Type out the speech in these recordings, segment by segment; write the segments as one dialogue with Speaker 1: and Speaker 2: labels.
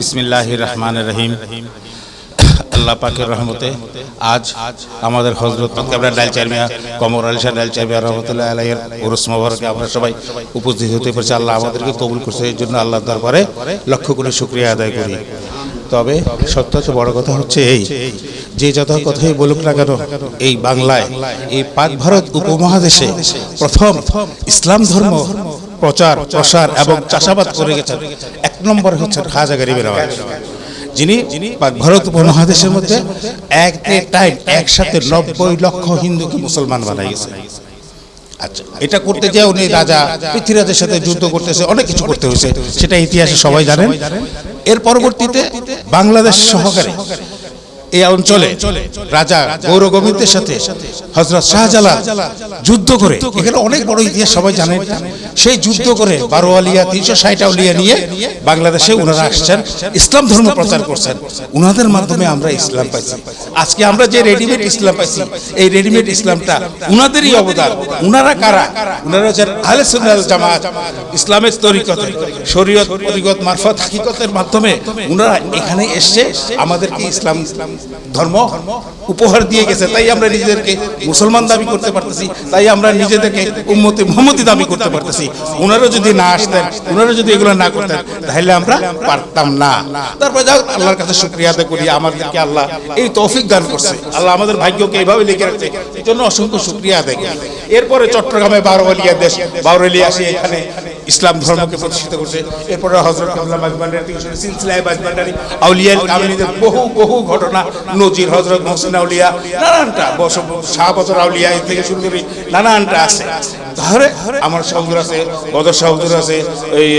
Speaker 1: বিসমিল্লাহ রহমান রহিম। আল্লাহ পাকের রহমতে আজ আমাদের হজরত আমরা ডাল চারমিয়া কমর আলী শাহ ডাল চারমিয়া রহমতুল্লাহ আলাইয়ের উরুস মোবারকে আমরা সবাই উপস্থিত হতে পারছি। আল্লাহ আমাদেরকে কবুল করছে। এই জন্য আল্লাহ দরবারে লক্ষ করে শুক্রিয়া আদায় করি। তবে সবথেকে বড় কথা হচ্ছে এই যে যত কথাই বলুক না কেন, এই বাংলায়, এই পাক ভারত উপমহাদেশে প্রথম ইসলাম ধর্ম প্রচার প্রসার এবং চাষাবাদ করে গেছেন। এক নম্বর হচ্ছেন খাজা গরিবের আওয়াজ যিনি ভারত উপমহাদেশের মধ্যে এক টাইম একসাথে নব্বই লক্ষ হিন্দুকে মুসলমান বানাই গেছে। আচ্ছা এটা করতে যে উনি রাজা পৃথ্বীরাজের সাথে যুদ্ধ করতেছে অনেক কিছু করতে হয়েছে। সেটা ইতিহাসে সবাই জানেন। এর পরবর্তীতে বাংলাদেশ সহকারে এই অঞ্চলে রাজা সাথে হজরত শাহজালাল যুদ্ধ করে, এখানে অনেক বড় ইতিহাস সবাই সেই যুদ্ধ করে বারো আলিয়া তিনশো ষাট নিয়ে বাংলাদেশে ওনারা আসছেন, ইসলাম ধর্ম প্রচার করছেন। উনাদের মাধ্যমে আমরা ইসলাম পাইছি। আজকে আমরা যে রেডিমেড ইসলাম পাইছি, এই রেডিমেড ইসলামটা উনাদেরই অবদান। উনারা কারা? উনারা হচ্ছেন আহলে জামাত, ইসলামের তরিকত, শরীয়ত মারফত হাকিকতের মাধ্যমে উনারা এখানে এসে আমাদেরকে ইসলাম ধর্ম উপহার দিয়ে গেছে, তাই আমরা নিজেদেরকে মুসলমান দাবি করতে পারতেছি, তাই আমরা নিজেদেরকে উম্মতি মোহাম্মতি দাবি করতে পারতেছি। ওনারা যদি না আসতেন ওনারা যদি এগুলো না করতেন, তাহলে আমরা পারতাম না। তারপর যাও আল্লাহর কাছে শুক্রিয়া আদায় করি, আমাদেরকে আল্লাহ এই তৌফিক দান করছে। আল্লাহ আমাদের ভাগ্যকে এইভাবে লিখে রাখছে, এই জন্য অসংখ্য শুক্রিয়া আদায় করি। এরপরে চট্টগ্রামে বারোয়ালিয়া দেশ, বারোয়ালিয়া আসে এখানে। ইসলাম ধর্মকে প্রতিষ্ঠিত করছে। এরপরে হজরত থেকে শুরু সিলসিলায় বাজবান্ডারি আউলিয়া কামিনীদের বহু বহু ঘটনা, নজির হজরত মোহসিন আউলিয়া, নানানটা শাহ বছর আউলিয়া এই থেকে শুরু করি নানানটা আছে। তাহলে আমার শাহুদুর আছে, বদর শাহুদুর আছে, এই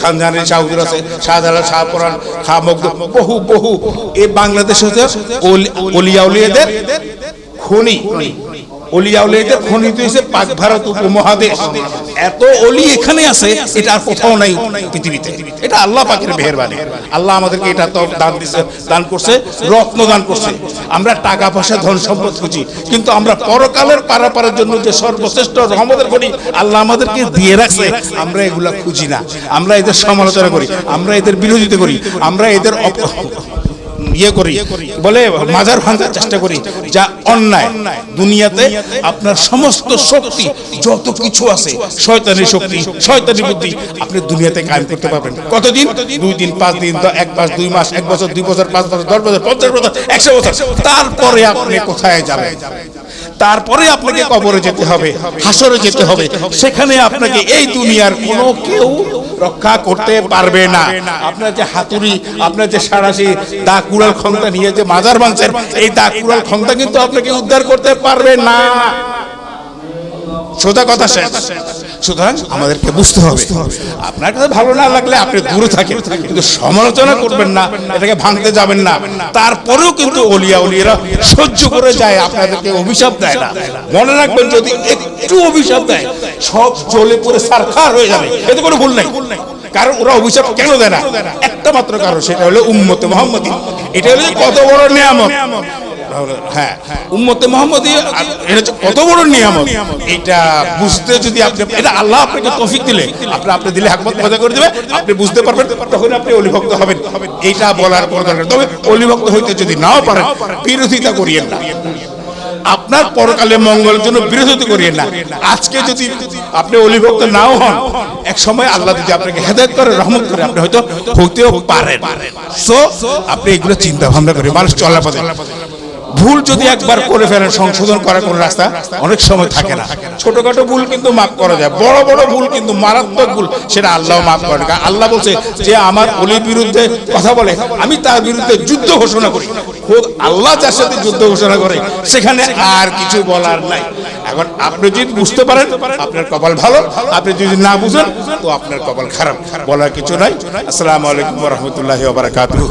Speaker 1: খানজানের শাহুদুর আছে, শাহজালাল শাহপুরান খা মগদ বহু বহু। এই বাংলাদেশ ওলি- অলিয়া উলিয়াদের খনি। অলিয়া উলিয়াদের খনি তো হয়েছে, পাক ভারত উপমহাদেশ। এত অলি এখানে আছে, এটা আর কোথাও নাই পৃথিবীতে। এটা আল্লাহ পাকের মেহেরবানি। আল্লাহ আমাদেরকে এটা তো দান দিছে, দান করছে, রত্ন দান করছে। আমরা টাকা পয়সা, ধন সম্পদ খুঁজি, কিন্তু আমরা পরকালের পারাপারের জন্য যে সর্বশ্রেষ্ঠ রহমতের করি আল্লাহ আমাদেরকে দিয়ে রাখছে। আমরা এগুলা খুঁজি না। আমরা এদের সমালোচনা করি, আমরা এদের বিরোধিতা করি, আমরা এদের ইয়ে করি, বলে মাজার ভাঙার চেষ্টা করি যা অন্যায়। দুনিয়াতে আপনার সমস্ত শক্তি, যত কিছু আছে, শয়তানি শক্তি, শয়তানি বুদ্ধি আপনি দুনিয়াতে কায়েম করতে পারবেন। কতদিন? দুই দিন, পাঁচ দিন এক মাস, দুই মাস, এক বছর, দুই বছর, পাঁচ বছর, দশ বছর, পঞ্চাশ বছর, একশো বছর। তারপরে আপনি কোথায় যাবেন? তারপরে আপনাকে কবরে যেতে হবে, হাসরে যেতে হবে। সেখানে আপনাকে এই দুনিয়ার কোনো কেউ রক্ষা করতে পারবে না। আপনার যে হাতুড়ি, আপনার যে সারাশি, দা কুড়াল ক্ষমতা নিয়ে যে মাজার বাঁধছেন এই দা কুড়াল ক্ষমতা কিন্তু আপনাকে উদ্ধার করতে পারবে না। সোজা কথা শেষ। সুতরাং আমাদেরকে বুঝতে হবে। আপনার কাছে ভালো না লাগলে আপনি দূরে থাকেন। কিন্তু সমালোচনা করবেন না, এটাকে ভাঙতে যাবেন না। তারপরেও কিন্তু অলিয়া উলিয়ারা সহ্য করে যায়, আপনাদেরকে অভিশাপ দেয় না। মনে রাখবেন, যদি একটু অভিশাপ দেয়, সব চলে পড়ে সারখার হয়ে যাবে। এতে কোনো ভুল নাই। কারণ ওরা অভিশাপ কেন দেয় না? একটা মাত্র কারণ, সেটা হলো উম্মতে মোহাম্মদী। এটা হলো কত বড় নিয়ামত। হ্যাঁ। উম্মতে মোহাম্মদী এটা হচ্ছে কত বড় নিয়ামত। এটা বুঝতে যদি আপনি এটা আল্লাহ আপনাকে তৌফিক দিলে। আপনি আপনি দিলে হাকমত মজা করে দেবে। আপনি বুঝতে পারবেন তখন আপনি অলিভক্ত হবেন। এইটা বলার কোনো দরকার তবে অলিভক্ত হইতে যদি নাও পারেন বিরোধিতা করিয়েন না। আপনার পরকালে মঙ্গলের জন্য বিরোধিতা করিয়েন না। আজকে যদি আপনি অলিভক্ত নাও হন এক সময় আল্লাহ যদি আপনাকে হেদায়ত করে রহমত করে আপনি হয়তো হইতেও পারেন। সো আপনি এগুলো চিন্তা ভাবনা করে মানুষ চলার পথে ভুল যদি একবার করে ফেলেন, সংশোধন করার কোনো রাস্তা অনেক সময় থাকে না। ছোটখাটো ভুল কিন্তু মাফ করা যায়। বড় বড় ভুল কিন্তু মারাত্মক ভুল, সেটা আল্লাহ মাফ করে না আল্লাহ বলছে যে, আমার অলির বিরুদ্ধে কথা বলে, আমি তার বিরুদ্ধে যুদ্ধ ঘোষণা করি। খোদ আল্লাহ যার সাথে যুদ্ধ ঘোষণা করে, সেখানে আর কিছু বলার নাই। এখন আপনি যদি বুঝতে পারেন, আপনার কপাল ভালো। আপনি যদি না বুঝেন, তো আপনার কপাল খারাপ। বলার কিছু নাই। আসসালামু আলাইকুম রহমতুল্লাহ বারাকাতুহু।